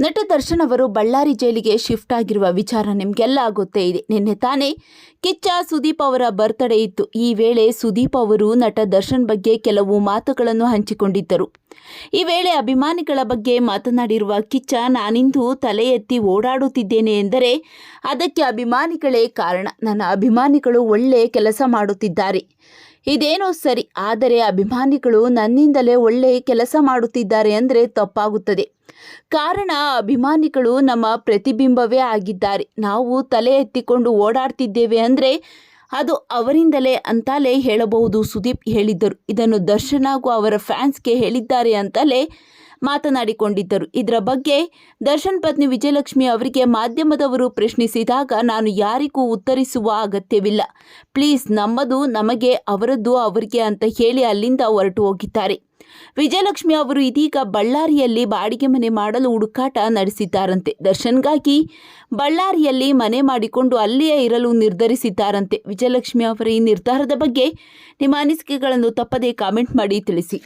ನಟ ದರ್ಶನ್ ಅವರು ಬಳ್ಳಾರಿ ಜೈಲಿಗೆ ಶಿಫ್ಟ್ ಆಗಿರುವ ವಿಚಾರ ನಿಮಗೆಲ್ಲ ಗೊತ್ತೇ ಇದೆ. ನಿನ್ನೆ ತಾನೇ ಕಿಚ್ಚ ಸುದೀಪ್ ಅವರ ಬರ್ತ್ಡೇ ಇತ್ತು. ಈ ವೇಳೆ ಸುದೀಪ್ ಅವರು ನಟ ದರ್ಶನ್ ಬಗ್ಗೆ ಕೆಲವು ಮಾತುಗಳನ್ನು ಹಂಚಿಕೊಂಡಿದ್ದರು. ಈ ವೇಳೆ ಅಭಿಮಾನಿಗಳ ಬಗ್ಗೆ ಮಾತನಾಡಿರುವ ಕಿಚ್ಚ, ನಾನಿಂದು ತಲೆ ಎತ್ತಿ ಓಡಾಡುತ್ತಿದ್ದೇನೆ ಎಂದರೆ ಅದಕ್ಕೆ ಅಭಿಮಾನಿಗಳೇ ಕಾರಣ. ನನ್ನ ಅಭಿಮಾನಿಗಳು ಒಳ್ಳೆ ಕೆಲಸ ಮಾಡುತ್ತಿದ್ದಾರೆ. ಇದೇನೋ ಸರಿ, ಆದರೆ ಅಭಿಮಾನಿಗಳು ನನ್ನಿಂದಲೇ ಒಳ್ಳೆ ಕೆಲಸ ಮಾಡುತ್ತಿದ್ದಾರೆ ಅಂದರೆ ತಪ್ಪಾಗುತ್ತದೆ. ಕಾರಣ, ಅಭಿಮಾನಿಗಳು ನಮ್ಮ ಪ್ರತಿಬಿಂಬವೇ ಆಗಿದ್ದಾರೆ. ನಾವು ತಲೆ ಎತ್ತಿಕೊಂಡು ಓಡಾಡ್ತಿದ್ದೇವೆ ಅಂದರೆ ಅದು ಅವರಿಂದಲೇ ಅಂತಲೇ ಹೇಳಬಹುದು, ಸುದೀಪ್ ಹೇಳಿದ್ದರು. ಇದನ್ನು ದರ್ಶನ್ ಹಾಗೂ ಅವರ ಫ್ಯಾನ್ಸ್ಗೆ ಹೇಳಿದ್ದಾರೆ ಅಂತಲೇ ಮಾತನಾಡಿಕೊಂಡಿದ್ದರು. ಇದರ ಬಗ್ಗೆ ದರ್ಶನ್ ಪತ್ನಿ ವಿಜಯಲಕ್ಷ್ಮಿ ಅವರಿಗೆ ಮಾಧ್ಯಮದವರು ಪ್ರಶ್ನಿಸಿದಾಗ ನಾನು ಯಾರಿಗೂ ಉತ್ತರಿಸುವ ಅಗತ್ಯವಿಲ್ಲ. ಪ್ಲೀಸ್ ನಮ್ಮದು ನಮಗೆ ಅವರದ್ದು ಅವರಿಗೆ ಅಂತ ಹೇಳಿ ಅಲ್ಲಿಂದ ಹೊರಟು ಹೋಗಿದ್ದಾರೆ. ವಿಜಯಲಕ್ಷ್ಮಿ ಅವರು ಇದೀಗ ಬಳ್ಳಾರಿಯಲ್ಲಿ ಬಾಡಿಗೆ ಮನೆ ಮಾಡಲು ಹುಡುಕಾಟ ನಡೆಸಿದ್ದಾರಂತೆ. ದರ್ಶನ್ಗಾಗಿ ಬಳ್ಳಾರಿಯಲ್ಲಿ ಮನೆ ಮಾಡಿಕೊಂಡು ಅಲ್ಲಿಯೇ ಇರಲು ನಿರ್ಧರಿಸಿದ್ದಾರಂತೆ. ವಿಜಯಲಕ್ಷ್ಮಿ ಅವರ ಈ ನಿರ್ಧಾರದ ಬಗ್ಗೆ ನಿಮ್ಮ ಅನಿಸಿಕೆಗಳನ್ನು ತಪ್ಪದೇ ಕಾಮೆಂಟ್ ಮಾಡಿ ತಿಳಿಸಿ.